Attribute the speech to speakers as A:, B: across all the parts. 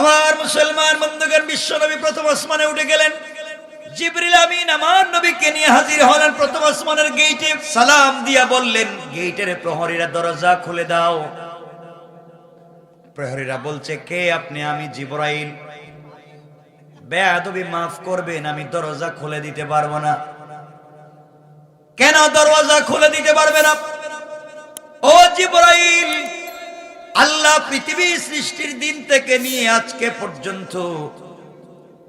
A: আমার মুসলমান বন্ধুগণ, বিশ্বনবী প্রথম আসমানে উঠে গেলেন। জিবরিল আমিন আমার নবীকে নিয়ে হাজির হলেন প্রথম আসমানের গেইটে। সালাম দিয়া বললেন, গেইটের প্রহরীরা দরজা খুলে দাও। প্রহরীরা বলছে, কে আপনি? আমি জিবরাইল। বেয়াদবি মাফ করবেন, আমি দরজা খুলে দিতে পারব না। কেন দরজা খুলে দিতে পারবে না? ও জিবরাইল আল্লাহ পৃথিবী সৃষ্টির দিন থেকে নিয়ে আজকে পর্যন্ত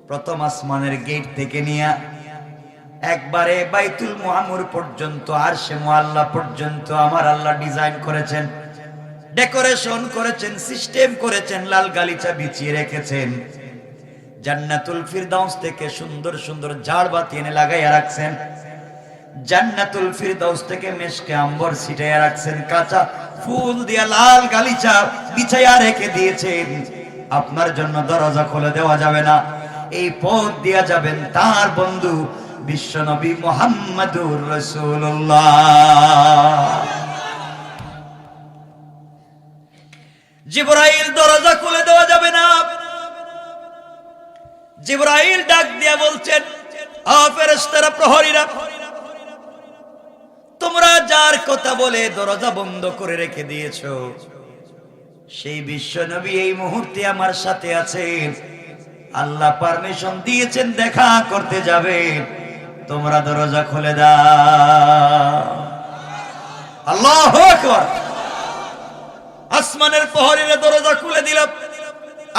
A: প্রথম আসমানের গেট থেকে নিয়ে একবারে বাইতুল মুহাম্মর পর্যন্ত আর সে আল্লাহ পর্যন্ত আমার আল্লাহ ডিজাইন করেছেন, ডেকোরেশন করেছেন, সিস্টেম করেছেন, লাল গালিচা বিছিয়ে রেখেছেন। জান্নাতুল ফিরদাউস থেকে সুন্দর সুন্দর ঝাড়বাতি এনে লাগাইয়া রাখছেন। জান্নাতুল ফিরদাউস থেকে মেশকে আম্বর ছিটাইয়া রাখছেন, কাঁচা ফুল দিয়া লাল গালিচা বিছাইয়া রেখে দিয়েছেন। আপনার জন্য দরজা খুলে দেওয়া যাবে না, এই পথ দিয়া যাবেন তার বন্ধু বিশ্বনবী মোহাম্মদুর রাসূলুল্লাহ। জিবরাইল দরজা খুলে দেওয়া যাবে না। জিবরাইল ডাক দিয়া বলছেন, আ ফেরেশতারা প্রহরীরা কথা বলে দরজা বন্ধ করে রেখে দিয়েছ। সেই বিশ্ব নবী এই মুহূর্তে আমার সাথে আছেন। আল্লাহ পারমিশন দিয়েছেন, দেখা করতে যাবে। তোমরা দরজা খুলে দাও। আল্লাহ আসমানের প্রহরীরা দরজা খুলে দিল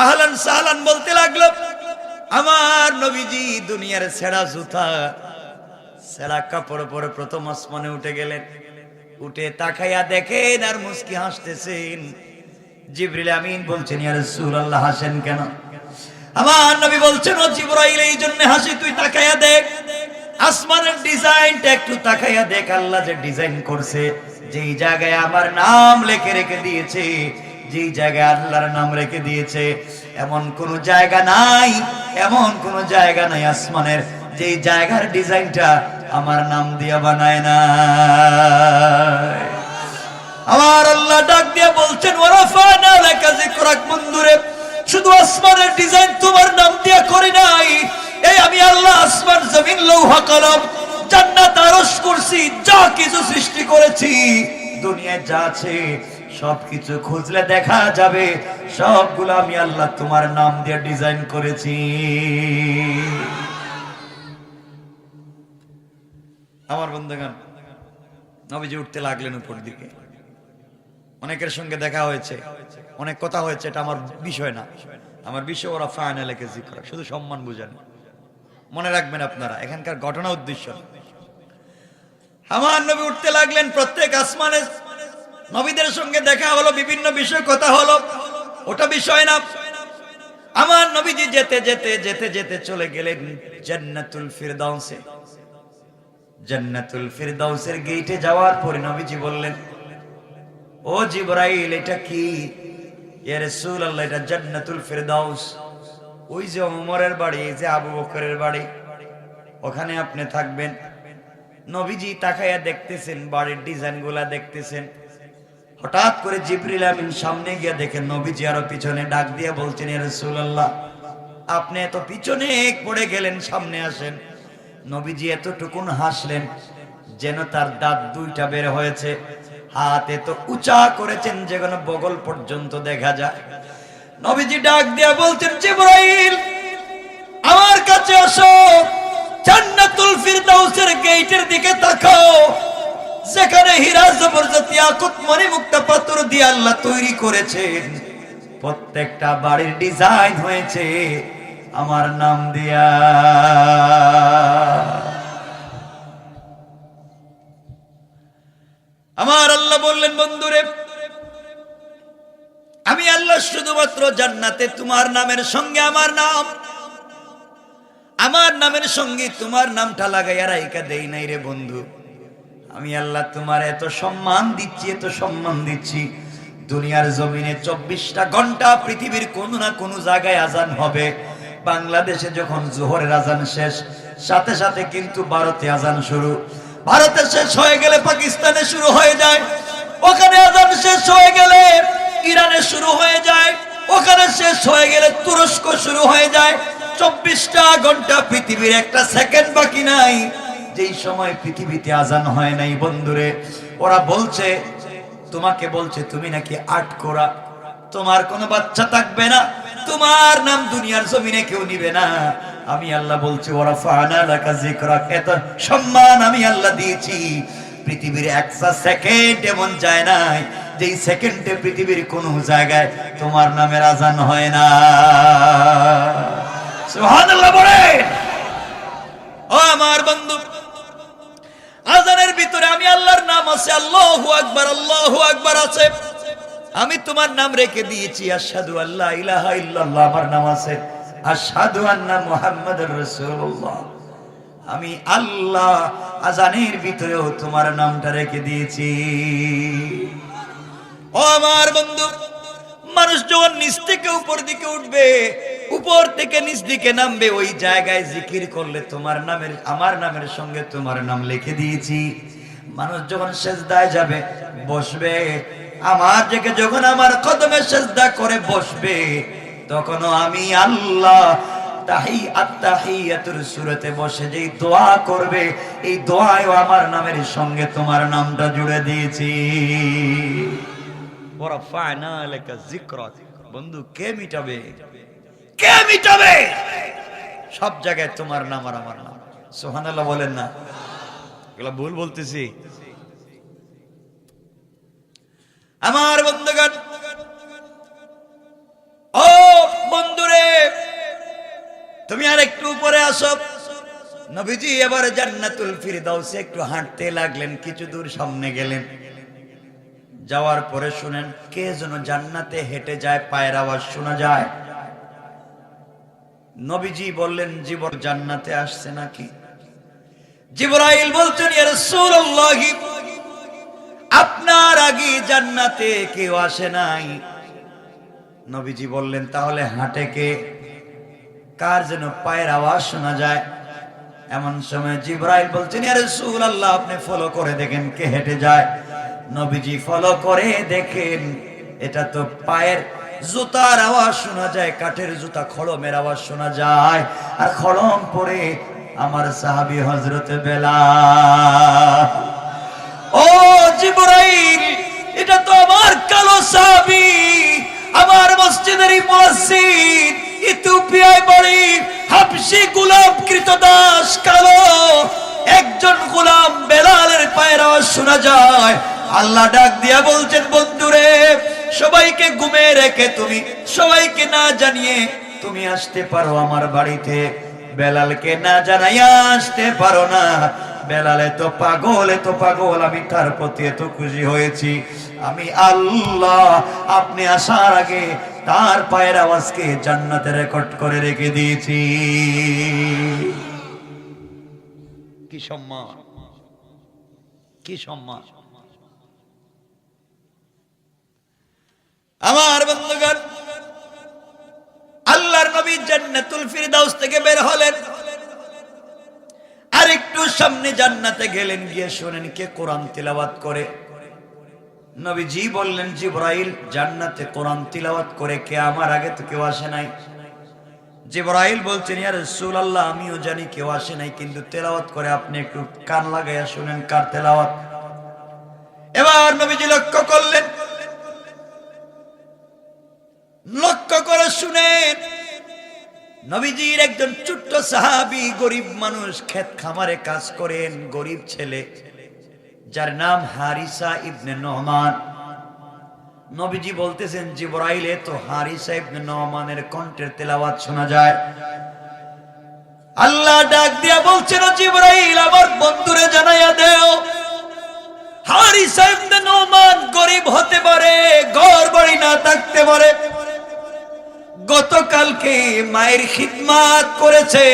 A: আহলান সাহলান বলতে লাগল, আমার নবীজি দুনিয়ার ছেঁড়া জুতা ছেঁড়া কাপড় পরে প্রথম আসমানে উঠে গেলেন। উঠে তাকাইয়া দেখেন আর মুস্কি হাসতেছেন। জিবরিল আমিন বলছেন, ইয়া রাসূলুল্লাহ, হাসেন কেন? আমার নবী বলছেন, ও জিবরাইল, এই জন্য হাসি, তুই তাকাইয়া দেখ। আসমানের ডিজাইনটা একটু তাকাইয়া দেখ, আল্লাহ যে ডিজাইন করছে, যেই জায়গায় আমার নাম লিখে রেখে দিয়েছে, যেই জায়গায় আল্লাহর নাম রেখে দিয়েছে, এমন কোন জায়গা নাই, এমন কোন জায়গা নাই আসমানের। যেই জায়গার ডিজাইনটা আমার নাম দিয়া বানায় না আমার আল্লাহ ডাক দিয়া বলছেন ওরাফানা লাকা যিকরাক বন্ধুরে, শুধু আসমানের ডিজাইন তোমার নাম দিয়া করি নাই। এই আমি আল্লাহ আসমান, জমিন, লৌহ, কলম, জান্নাত আরশ করছি, যা কিছু সৃষ্টি করেছি। দুনিয়ায় যা আছে, সবকিছু খুঁজলে দেখা যাবে, সবগুলো আমি আল্লাহ তোমার নাম দিয়ে ডিজাইন করেছি। আমার বন্ধুগণ, নবীজি উঠতে লাগলেন উপর দিকে। অনেকের সঙ্গে দেখা হয়েছে, অনেক কথা হয়েছে, এটা আমার বিষয় না। আমার বিষয় ওরা ফাইনাল একে করা, শুধু সম্মান বুঝেন। মনে রাখবেন আপনারা, এখানকার ঘটনা উদ্দেশ্য আমার নবী উঠতে লাগলেন প্রত্যেক আসমানে। নবীদের সঙ্গে দেখা হলো, বিভিন্ন বিষয়, কথা হলো। ওটা বিষয় না। আমার নবীজি যেতে যেতে যেতে যেতে চলে গেলেন জান্নাতুল ফিরদাউসে। জান্নাতুল ফিরদাউসের গেটে যাওয়ার পরে নবীজি বললেন, ও জিবরাইল, এটা কি? ইয়া রাসূলুল্লাহ, এটা জান্নাতুল ফিরদাউস। ওই যে ওমরের বাড়ি যে আবু বকরের বাড়ি, ওখানে আপনি থাকবেন। নবীজি তাকাইয়া দেখতেছেন, বাড়ির ডিজাইনগুলা দেখতেছেন। হঠাৎ করে জিবরিল আমিন সামনে গিয়ে দেখেন নবীজি আরও পিছনে ডাক দিয়ে বলছেন, ইয়া রাসূলুল্লাহ, আপনি এত পিছনে পড়ে গেলেন, সামনে আসেন। নবীজি এতটুকুন হাসলেন যেন তার দাঁত দুইটা বের হয়েছে। হাত এত উঁচা করেছেন যেখানে বগল পর্যন্ত দেখা যায়। নবীজি ডাক দিয়া বলছেন, জিবরাইল, আমার কাছে আসো। জান্নাতুল ফিরদাউসের গেটের দিকে তাকাও। সেখানে হীরা জবরদস্ত ইয়াকুত মণি মুক্তা পাথর দিয়ে আল্লাহ তৈরি করেছেন। প্রত্যেকটা বাড়ির ডিজাইন হয়েছে। আমার নাম দিয়া। আমার আল্লাহ বললেন, বন্ধুরে, আমি আল্লাহ শুধুমাত্র জান্নাতে তোমার নামের সঙ্গে আমার নাম। আমার নামের সঙ্গে তোমার নামটা লাগাইয়া রাইকা দেই নাই রে বন্ধু। আমি আল্লাহ তোমার এত সম্মান দিচ্ছি, এত সম্মান দিচ্ছি। দুনিয়ার জমিনে চব্বিশটা ঘণ্টা পৃথিবীর কোনো না কোনো জায়গায় আজান হবে। বাংলাদেশে যখন জোহরের আজান শেষ, সাথে সাথে কিন্তু ভারতে আজান শুরু। ভারতে শেষ হয়ে গেলে পাকিস্তানে শুরু হয়ে যায়। ওখানে আজান শেষ হয়ে গেলে ইরানে শুরু হয়ে যায়। ওখানে শেষ হয়ে গেলে তুরস্ক শুরু হয়ে যায়। চব্বিশটা ঘণ্টা পৃথিবীর একটা সেকেন্ড বাকি নাই। যেই সময় পৃথিবীতে আজান হয় নাই, বন্ধুরে, ওরা বলছে, তোমাকে বলছে, তুমি নাকি আট করা তোমার কোনো বাচ্চা থাকবে না? তোমার নাম দুনিয়ার জমিনে কেউ নিবে না। আমি আল্লাহ বলছি ওরা ফানা লাকা যিকরা এত সম্মান আমি আল্লাহ দিয়েছি। পৃথিবীর একটা সেকেন্ড এমন যায় নাই, যেই সেকেন্ডে পৃথিবীর কোন জায়গায় তোমার নামের আজান হয় না। সুবহানাল্লাহ বলেন ও আমার বন্ধু, আজানের ভিতরে আমি আল্লাহর নাম আছে, আল্লাহু আকবার আল্লাহু আকবার আছে। আমি তোমার নাম রেখে দিয়েছি, আশহাদু আল্লাহ ইলাহা ইল্লাল্লাহ, আমার নাম আছে। আশহাদু আন্না মুহাম্মাদুর রাসূলুল্লাহ। আমি আল্লাহ আজানের ভিতরেও তোমার নামটা রেখে দিয়েছি। ও আমার বন্ধু, মানুষ যখন নিচ থেকে উপর দিকে উঠবে, উপর থেকে নিচ দিকে নামবে, ওই জায়গায় জিকির করলে তোমার নামের, আমার নামের সঙ্গে তোমার নাম লিখে দিয়েছি। মানুষ যখন সেজদায় যাবে, বসবে আমার থেকে যখন আমার কদমে সেজদা করে বসবে, তখনও আমি আল্লাহ তাহি আত্তাহিয়াতুর সুরতে বসে যেই দোয়া করবে, এই দোয়ায়ও আমার নামের সঙ্গে তোমার নামটা জুড়ে দিয়েছি। ওরাফায়না লাকা যিকরাক বন্ধু, কে মিটাবে? কে মিটাবে? সব জায়গায় তোমার নাম আর আমার নাম। সুবহানাল্লাহ বলেন না। এগুলো ভুল বলতেছি। আমার বন্ধুগণ, ও বন্ধুরে, তুমি আর একটু উপরে আসো। নবীজি এবার জান্নাতুল ফিরদাউসে একটু হাঁটতে লাগলেন, কিছু দূর সামনে গেলেন। যাওয়ার পরে শুনেন, কে যেন জান্নাতে হেঁটে যায়, পায়ের আওয়াজ শোনা যায়। নবীজি বললেন জীবন জান্নাতে আসছে নাকি? জিবরাইল বলছেন, ইয়া রাসূলুল্লাহ আপনার আগে জান্নাতে কেউ আসে নাই। নবীজি বললেন, তাহলে হাঁটে কে? কার যেন পায়ের আওয়াজ শোনা যায়? এমন সময় জিব্রাইল বলছেন, ইয়া রাসূলুল্লাহ, আপনি ফলো করে দেখেন কে হেঁটে যায়? নবীজি ফলো করে দেখেন, এটা তো পায়ের জুতার আওয়াজ শোনা যায়, কাঠের জুতা, খড়মের আওয়াজ শোনা যায়। আর খড়ম পরে আমার সাহাবী হযরত বেলা ও জিবরাইল এটা তো আমার কালো সাহাবী, আমার মসজিদের মুয়াজ্জিন, ইথিওপিয়ায় বাড়ি হাবশি গোলাম কৃতদাস কালো। একজন গোলাম বেলালের পায়ের আওয়াজ শোনা যায়। আল্লাহ ডাক দিয়া বলছেন, বন্ধুরে, সবাইকে ঘুমে রেখে তুমি, সবাইকে না জানিয়ে তুমি আসতে পারো আমার বাড়িতে। বেলালকে না জানাইয়া আসতে পারো না। বেলালে তো পাগল এত পাগল, আমি তার প্রতি এত খুশি হয়েছি। আমি আল্লাহ, আপনি আসার আগে তার পায়ের আওয়াজকে জান্নাতে রেকর্ড করে রেখে দিয়েছি। কি সম্মান কি সম্মান। আমার বন্ধুগণ, আল্লাহর নবী জান্নাতুল ফিরদাউস থেকে বের হলেন। একটু সামনে জান্নাতে গেলেন, গিয়ে শুনেন কে কোরআন তিলাওয়াত করে। নবীজি বললেন, জিব্রাইল, জান্নাতে কোরআন তিলাওয়াত করে কে? আমার আগে তো কেউ আসে নাই। জিব্রাইল বলছেন, ইয়া রাসূলুল্লাহ, আমিও জানি কেউ আসে নাই, কিন্তু তেলাওয়াত করে আপনি একটু কান লাগাইয়া শুনেন কার তেলাওয়াত? এবার নবীজি লক্ষ্য করলেন নবীজির একজন ছোট্ট সাহাবি গরিব মানুষ ক্ষেত খামারে কাজ করেন, গরিব ছেলে, যার নাম হারিসা ইবনে নহমান। নবীজি বলতেছেন, জিবরাইলে তো হারিসা ইবনে নহমানের কণ্ঠের তেলাওয়াত শোনা যায়। আল্লাহ ডাক দিয়া বলছেন, জিবরাইল, আমার বন্ধুরে জানাইয়া দেও, হারিসা ইবনে নহমান গরিব হতে পারে ঘর বাড়ি না থাকতে পারে। গতকালকে মায়ের খিদমাত করেছে।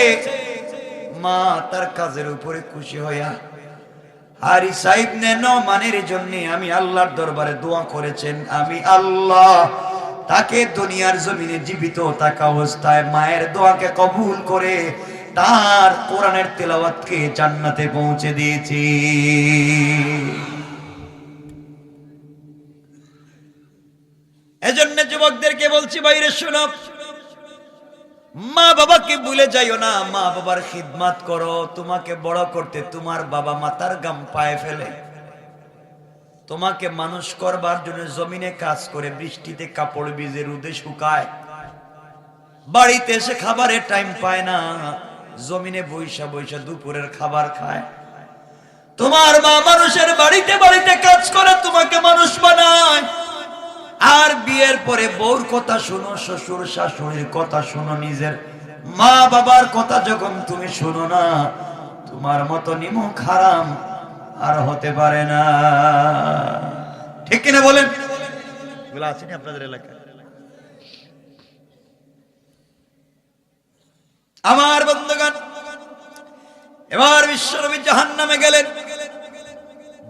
A: মা তার কাজের উপরে খুশি হইয়া, হারি সাহেব নেন, মানের জন্য আমি আল্লাহর দরবারে দোয়া করেছেন, আমি আল্লাহ তাকে দুনিয়ার জমিনে জীবিত থাকা অবস্থায় মায়ের দোয়াকে কবুল করে তার কোরআনের তেলাওয়াতকে জান্নাতে পৌঁছে দিয়েছি। যুবকদেরকে বলছি বাইরে শোনো। মা বাবাকে ভুলে যাইও না। মা বাবার খিদমাত করো। তোমাকে বড় করতে তোমার বাবা মাতার গাম পায়ে ফেলে। তোমাকে মানুষ করবার জন্য জমিনে কাজ করে বৃষ্টিতে কাপড় ভিজে রুদে শুকায়। বাড়িতে এসে খাবারের টাইম পায় না। জমিনে বৈশা বৈশা দুপুরের খাবার খায়। তোমার মা মানুষের বাড়িতে বাড়িতে কাজ করে, তোমাকে মানুষ বানায়। আর বিয়ের পরে বউর কথা শুনো, শ্বশুর শাশুড়ির কথা শুনো, নিজের মা বাবার কথা যখন তুমি শুনো না, তোমার মতো নিমুখ হারাম আর হতে পারে না। ঠিক কিনা বলেন? আসেনি আপনাদের এলাকায়? আমার বন্ধুগণ, এবার বিশ্বনবী জাহান নামে গেলেন।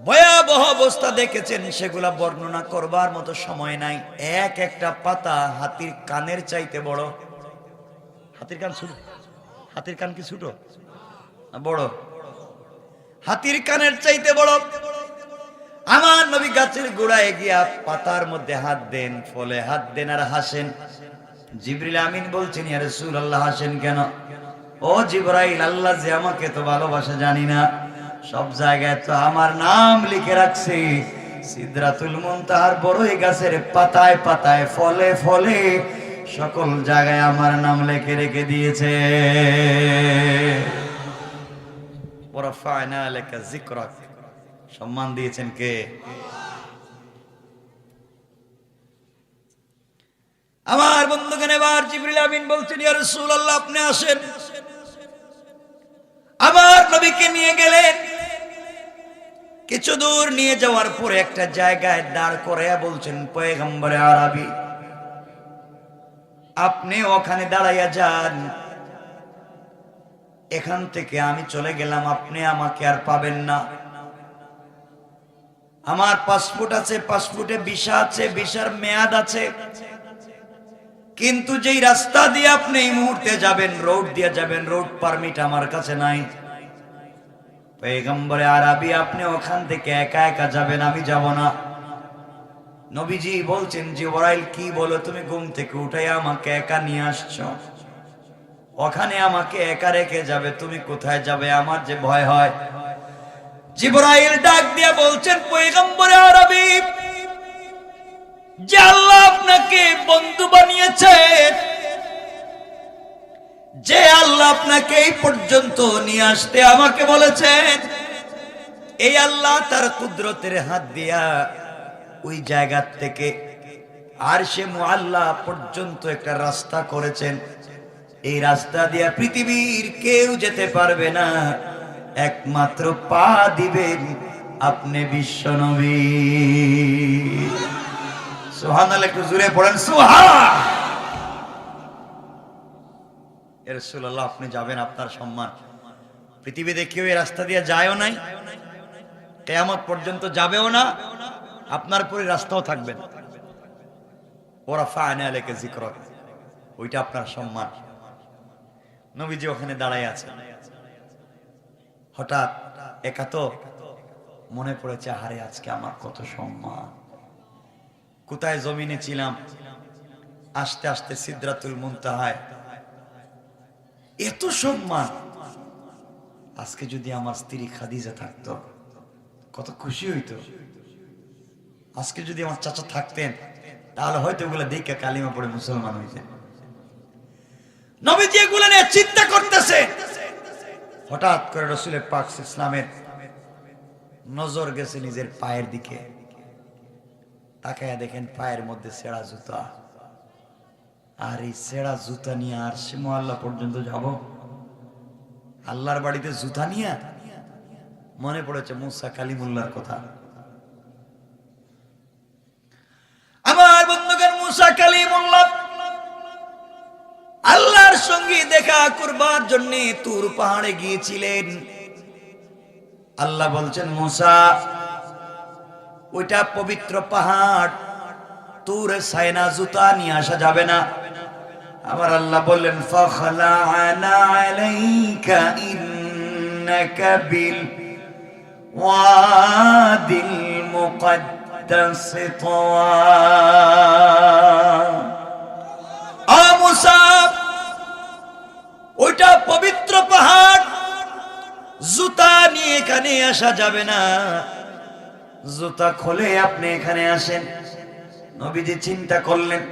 A: ভয়াবহ অবস্থা দেখেছেন, সেগুলা বর্ণনা করবার মতো সময় নাই। এক একটা পাতা হাতির কানের চাইতে বড়। হাতির কান ছোট? হাতির কান কি ছোট? বড়। হাতির কানের চাইতে বড়। আমার নবী গাছের গোড়ায় গিয়া পাতার মধ্যে হাত দেন, ফলে হাত দেন আর হাসেন। জিবরিল আমিন বলছেন, ইয়া রাসূলুল্লাহ, হাসেন কেন? ও জিবরাইল, আল্লাহ যে আমাকে তো ভালোবাসা, জানি না। সব জায়গায় তো আমার নাম লিখে রাখছে। সিদরাতুল মুনতাহার বড়ই গাছের পাতায় পাতায় ফলে ফলে সকল জায়গায় আমার নাম লিখে রেখে দিয়েছে। সম্মান দিয়েছেন কে? আমার বন্ধুগণ, এবার জিবরিল আমিন বলছেন আপনি আসেন। আবার নবীকে নিয়ে গেলেন। কিছু দূর নিয়ে যাওয়ার পরে একটা জায়গায় দাঁড় করে বলছেন, পয়গম্বরে আরবি, আপনি ওখানে দাঁড়াইয়া যান। এখান থেকে আমি চলে গেলাম, আপনি আমাকে আর পাবেন না। আমার পাসপোর্ট আছে, পাসপোর্টে ভিসা আছে, ভিসার মেয়াদ আছে। কিন্তু যেই রাস্তা দিয়ে আপনি এই মুহূর্তে যাবেন, রোড দিয়ে যাবেন, রোড পারমিট আমার কাছে নাই। পেগম্বরে আরবি, আপনি ওখান থেকে একা একা যাবেন, আমি যাব না। নবীজি বলছেন, যে ওরাইল, কি বলো? তুমি ঘুম থেকে উঠাই আমাকে একা নিয়ে আসছো। ওখানে আমাকে একা রেখে যাবে, তুমি কোথায় যাবে? আমার যে ভয় হয়। জিবরাইল ডাক দিয়ে বলছেন পয়গম্বরে আরবি, যে আল্লাহ আপনাকে বন্ধু বানিয়েছেন যে আল্লাহ আপনাকে এই পর্যন্ত নিয়ে আসতে আমাকে বলেছেন, এই আল্লাহ তার কুদরতের হাত দিয়া ওই জায়গা থেকে আর সে আল্লাহ পর্যন্ত একটা রাস্তা করেছেন। এই রাস্তা দিয়া পৃথিবীর কেউ যেতে পারবে না, একমাত্র পা দিবেন আপনি বিশ্ব নবী। সোহান একটু জুড়ে পড়েন। সোহা রসুল্লাহ আপনি যাবেন আপনার সম্মান। পৃথিবীতে কেউ এই রাস্তা দিয়ে যায়ও নাই, কেয়ামত পর্যন্ত যাবেও না, আপনার পরে রাস্তাও থাকবে ওরা ফায়নে আলেকে ওইটা আপনার সম্মান। নবীজি ওখানে দাঁড়াই আছে হঠাৎ মনে পড়েছে হারে আজকে আমার কত সম্মান। কোথায় জমিনে ছিলাম? আস্তে আস্তে সিদ্ধাতুল মুনতাহায় এত সম্মান। আজকে যদি আমার স্ত্রী খাদিজা থাকতো, কত খুশি হইতো। আজকে যদি আমার চাচা থাকতেন, তাহলে হয়তো ওগুলো দেখে কালিমা পড়ে মুসলমান হইতেন। নবীজি এগুলো নিয়ে চিন্তা করতেছে। হঠাৎ করে রসুলের পাক ইসলামের নজর গেছে নিজের পায়ের দিকে। তাকায় দেখেন পায়ের মধ্যে সেরা জুতা। আর এই সেরা জুতা নিয়ে আর সে মহল্লা পর্যন্ত যাব? আল্লাহর বাড়িতে জুতা নিয়ে? মনে পড়েছে মুসা কালিমুল্লার কথা। আমার বন্ধুগণ, মুসা কালিমুল্লাহ, আল্লাহর সঙ্গে দেখা করবার জন্য তুর পাহাড়ে গিয়েছিলেন। আল্লাহ বলছেন, মুসা, ওইটা পবিত্র পাহাড়, তুর সাইনা জুতা নিয়ে আসা যাবে না। আমার আল্লাহ বললেন বিল ওইটা পবিত্র পাহাড়, জুতা নিয়ে এখানে আসা যাবে না। জুতা খোলে আপনি এখানে আসেন। নবীজি চিন্তা করলেন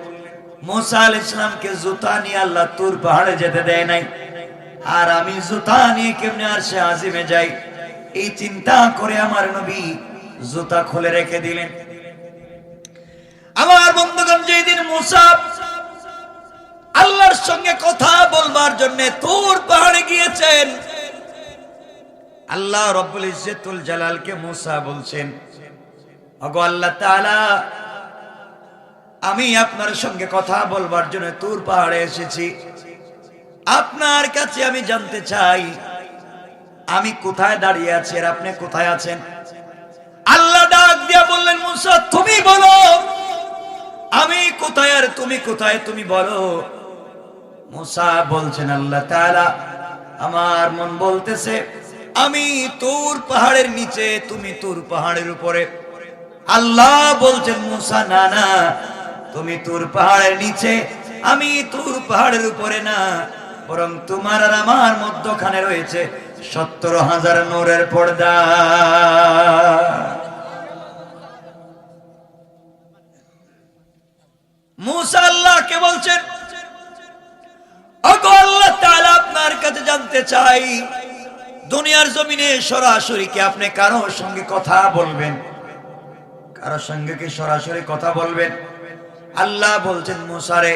A: মোসা আল ইসলামকে জুতা নিয়ে আল্লাহ তুর পাহাড়ে যেতে দেয় নাই। আর আমি জুতা নিয়ে কেমনে আর সে আজিমে যাই? এই চিন্তা করে আমার নবী জুতা খুলে রেখে দিলেন। আমার বন্ধুগণ, যেদিন মুসা আল্লাহর সঙ্গে কথা বলবার জন্য তোর পাহাড়ে গিয়েছেন, আল্লাহ রব্বুল ইজ্জতুল জালালকে মুসা বলছেন ওগো আল্লাহ তাআলা আমি আপনার সঙ্গে কথা বলবার জন্য তুর পাহাড়ে এসেছি। আপনার কাছে আমি জানতে চাই, আমি কোথায় দাঁড়িয়ে আছি আর আপনি কোথায় আছেন? আল্লাহ ডাক দিয়া বললেন, মুসা, তুমি বলো, আমি কোথায় আর তুমি কোথায়, তুমি বলো। মুসা বলছেন, আল্লাহ তাআলা আমার মন বলতেছে, আমি তোর পাহাড়ের নিচে, তুমি তোর পাহাড়ের উপরে। আল্লাহ বলছেন, মুসা, না না তুমি তোর পাহাড়ের নিচে, আমি তোর পাহাড়ের উপরে না, বরং তোমার আর আমার মধ্যখানে রয়েছে সত্তর হাজার নূরের পর্দা। বলছেন আপনার কাছে জানতে চাই, দুনিয়ার জমিনে সরাসরি কি আপনি কারোর সঙ্গে কথা বলবেন? কারোর সঙ্গে কি সরাসরি কথা বলবেন? আল্লাহ বলছেন, মুসারে,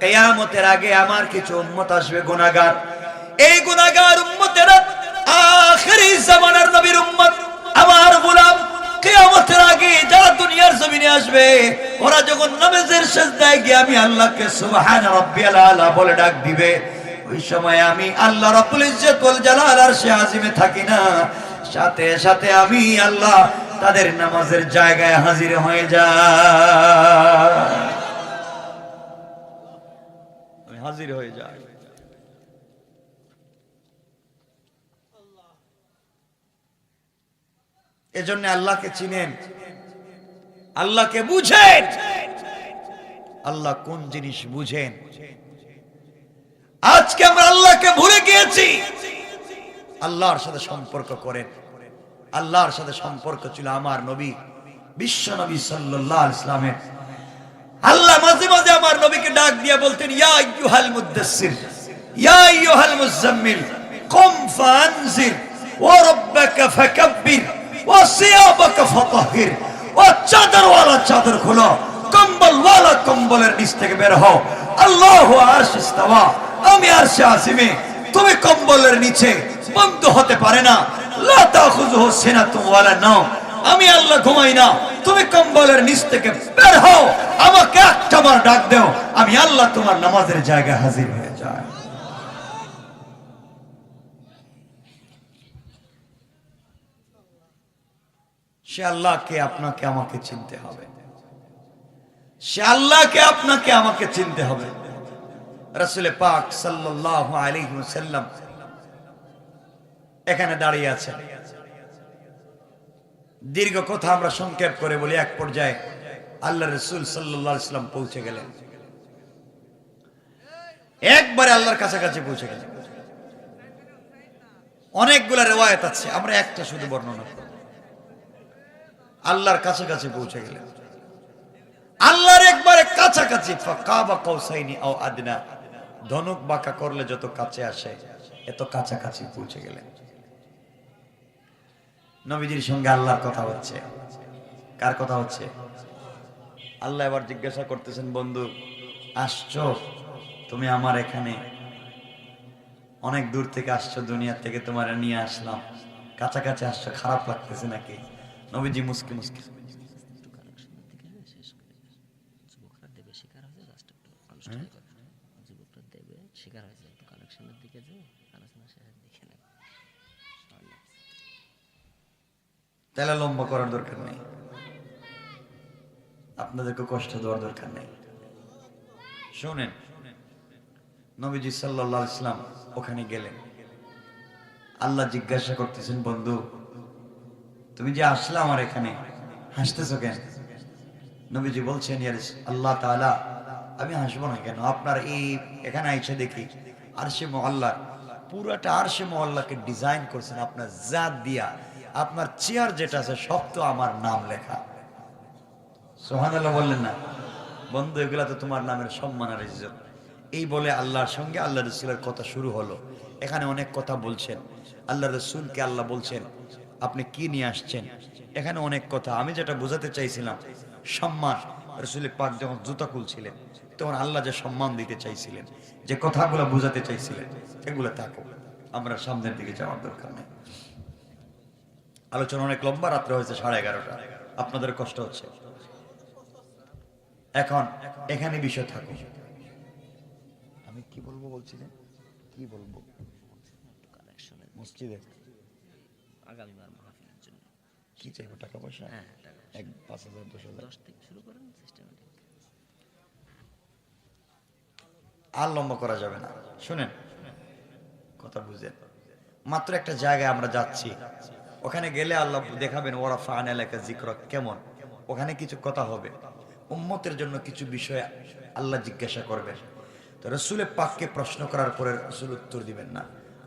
A: কেয়ামতের আগে আমার কিছু উম্মত আসবে, গুনাহগার। এই গুনাহগার উম্মতেরা আখেরি জামানার নবীর আমার গোলাম কেয়ামতের আগে যারা দুনিয়ার জমিনে আসবে, ওরা যখন গিয়ে আমি আল্লাহকে সুবহান রাব্বিয়াল আলা বলে ডাক দিবে, ওই সময় আমি আল্লাহ রাব্বুল ইজ্জত ওয়াল জালাল আর সে আজিমে থাকি না। সাথে সাথে আমি আল্লাহ তাদের নামাজের জায়গায় হাজির হয়ে যায় আমি হাজির হয়ে যাই এজন্য আল্লাহকে চিনেন। আল্লাহকে বুঝেন। আল্লাহ কোন জিনিস বুঝেন? আজকে আমরা আল্লাহকে ভুলে গিয়েছি। আল্লাহর সাথে সম্পর্ক করেন। আল্লাহর সাথে সম্পর্ক ছিল আমার নবী, বিশ্ব নবী আলাইহি ইসলামের আল্লাহ মাঝে মাঝে আমার নবীকে ডাক দিয়ে বলতেন, ইয়া আইয়ুহাল মুদাসসির, ইয়া আইয়ুহাল মুজাম্মিল কুম ফানজির ওয়া রাব্বাকা ফাকাব্বির। চাদর কম্বলওয়ালা কম্বলের নিচ থেকে আমি তুমি কম্বলের নিচে বন্ধ হতে পারে না। ওয়ালা নাওম। আমি আল্লাহ ঘুমাই না। তুমি কম্বলের নিচ থেকে বের হও। আমাকে একটা বার ডাক দেও। আমি আল্লাহ তোমার নামাজের জায়গায় হাজির হয়ে যাই সে আল্লাহকে আপনাকে আমাকে চিনতে হবে। সে আল্লাহকে আপনাকে আমাকে চিনতে হবে। পাক ওয়াসাল্লাম এখানে দাঁড়িয়ে আছেন। দীর্ঘ কথা আমরা সংক্ষেপ করে বলি, এক পর্যায়ে আল্লাহ রসুল সাল্লাহ ইসলাম পৌঁছে গেলেন। একবারে আল্লাহর কাছাকাছি পৌঁছে গেলেন। অনেকগুলা রেওয়ায়ত আছে, আমরা একটা শুধু বর্ণনা করব। আল্লাহর কাছাকাছি পৌঁছে গেলেন। আল্লাহর একবারে কাছাকাছি আদনা। ধনুক বাঁকা করলে যত কাছে আসে, এত কাছাকাছি পৌঁছে গেলেন। নবীজির সঙ্গে আল্লাহর কথা হচ্ছে। কার কথা হচ্ছে? আল্লাহ এবার জিজ্ঞাসা করতেছেন, বন্ধু, আসছো? তুমি আমার এখানে। অনেক দূর থেকে আসছো দুনিয়া থেকে তোমার নিয়ে আসলাম। কাছাকাছি আসছো, খারাপ লাগতেছে নাকি? নবীজি মুসকি মুসকি তাহলে লম্বা করার দরকার নেই। আপনাদেরকে কষ্ট দেওয়ার দরকার নেই। শোনেন, নবীজি সাল্লাহ ইসলাম ওখানে গেলেন। আল্লাহ জিজ্ঞাসা করতেছেন, বন্ধু তুমি যে আসলে আমার এখানে, হাসতেছো কেন? নবীজি বলছেন আল্লাহ তাআলা, আমি হাসবো না কেন? আপনার এই, এখানে আইসে দেখি, আরশে মহল্লা পুরাটা আরশে মহল্লাকে ডিজাইন করছেন আপনার জাত দিয়া, আপনার চেয়ার যেটা আছে সব তো আমার নাম লেখা। সোহান আল্লাহ বললেন না? বন্ধু, এগুলা তো তোমার নামের সম্মান আর ইজ্জত। এই বলে আল্লাহর সঙ্গে আল্লাহ রসুলের কথা শুরু হলো। এখানে অনেক কথা বলছেন। আল্লাহ রসুলকে আল্লাহ বলছেন আপনি কি নিয়ে আসছেন? এখানে অনেক কথা। আমি যেটা বোঝাতে চাইছিলাম সম্মান। রসুলের পাক যখন জুতা খুলছিলেন তখন আল্লাহ যে সম্মান দিতে চাইছিলেন যে কথাগুলো বোঝাতে চাইছিলেন এগুলো থাকো আমরা সামনের দিকে যাওয়ার দরকার নেই। আলোচনা অনেক লম্বা রাত্রে হয়েছে সাড়ে এগারোটা। আপনাদের কষ্ট হচ্ছে। এখন এখানে বিষয় থাকো আমি কি বলব বলছিলেন? কি বলব? মসজিদে।
B: আগামীবার মাহফিলের জন্য।
A: কি চাইব টাকা পয়সা?
B: হ্যাঁ টাকা
A: এক পাঁচ হাজার দশ হাজার।
B: দশ থেকে শুরু করেন সিস্টেমেটিক
A: আর লম্বা করা যাবে না। শুনেন কথা বুঝেন। মাত্র একটা জায়গায় আমরা যাচ্ছি। ওখানে গেলে আল্লাহ দেখাবেন ওরা ফান এলাকা জিক্র কেমন? ওখানে কিছু কথা হবে। উম্মতের জন্য কিছু বিষয়ে আল্লাহ জিজ্ঞাসা করবেন। তো রসুলের পাককে প্রশ্ন করার পরে রসুল উত্তর দিবেন না।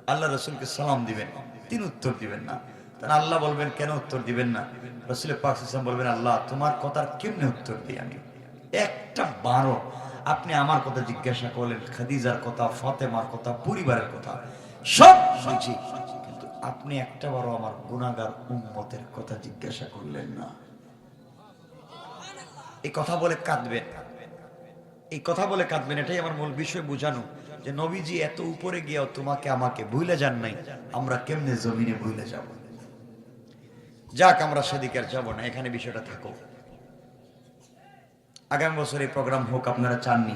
A: আল্লাহ রসুলকে সালাম দিবেন। তিনি উত্তর দিবেন না। তাহলে আল্লাহ বলবেন, কেন উত্তর দিবেন না? রসুলের পাক বলবেন, আল্লাহ, তোমার কথার কেমনে উত্তর দিই আমি? একটা বারো। আপনি আমার কথা জিজ্ঞাসা করলেন, খাদিজার কথা, ফতেমার কথা, পরিবারের কথা, সব বুঝি কিন্তু আপনি একটা বারো আমার গুণাগার উম্মতের কথা জিজ্ঞাসা করলেন না। এই কথা বলে কাঁদবেন। এই কথা বলে কাঁদবেন, এটাই আমার মূল বিষয় বোঝানো। যে নবীজি এত উপরে গিয়েও তোমাকে আমাকে ভুলে যান নাই, আমরা কেমনে জমিনে ভুলে যাব? যাক, আমরা সেদিকে আর যাব না, এখানে বিষয়টা থাকো আগামী বছর এই প্রোগ্রাম হোক, আপনারা চাননি।